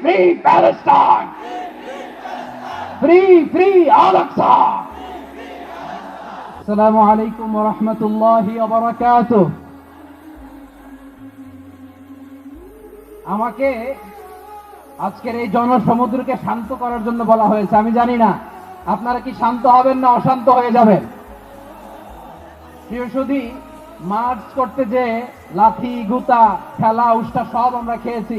free Palestine! Free, free Al-Aqsa! Alaikum wa rahmatullahi wa barakatuh. আমাকে আজকের এই জনসমুদ্রকে শান্ত করার জন্য বলা হয়েছে আমি জানি না আপনারা কি শান্ত হবেন না অশান্ত হয়ে যাবেন প্রিয় মার্চ করতে যে লাথি গুতা খেলা উষ্টা সব আমরা খেয়েছি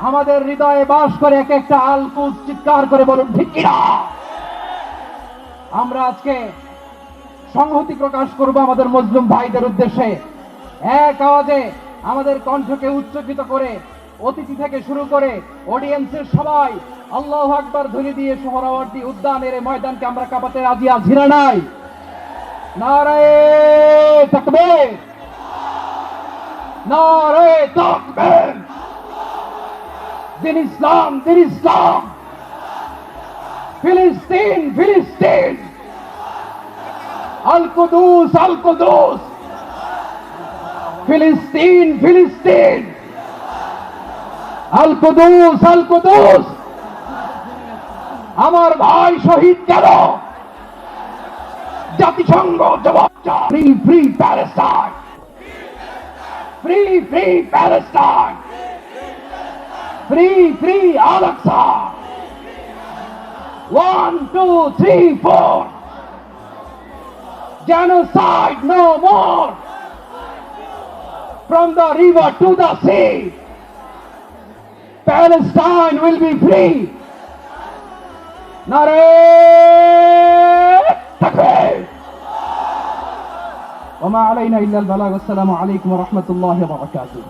আমাদের হৃদয়ে বাস করে এক একটা আলকুজ চিৎকার করে বলুন, ঠিক কিনা? আমরা আজকে সংহতি প্রকাশ করব আমাদের মজলুম ভাইদের উদ্দেশ্যে। এক আওয়াজে আমাদের কণ্ঠকে উচ্চকিত করে, অতিথি থেকে শুরু করে অডিয়েন্সের সবাই আল্লাহ আকবার ধ্বনি দিয়ে সোহরাওয়ার্দী উদ্যানের ময়দানকে আমরা কাঁপাতে রাজি আছি না নাই? নারায়ে তাকবীর! নারায়ে তাকবীর! দিন ইসলাম দিন ইসলাম ফিলিস্তিন ফিলিস্তিন আল কুদুস আল কুদুস ফিলিস্তিন ফিলিস্তিন আল কুদুস আল কুদুস আমার ভাই শহীদ কেন? জাতিসংঘ জবাব free free Palestine free free Palestine Free, free, Al-Aqsa. One, two, three, four. Genocide no more. From the river to the sea. Palestine will be free. ناري تكبير وما علينا إلا البلاغ والسلام عليكم ورحمة الله وبركاته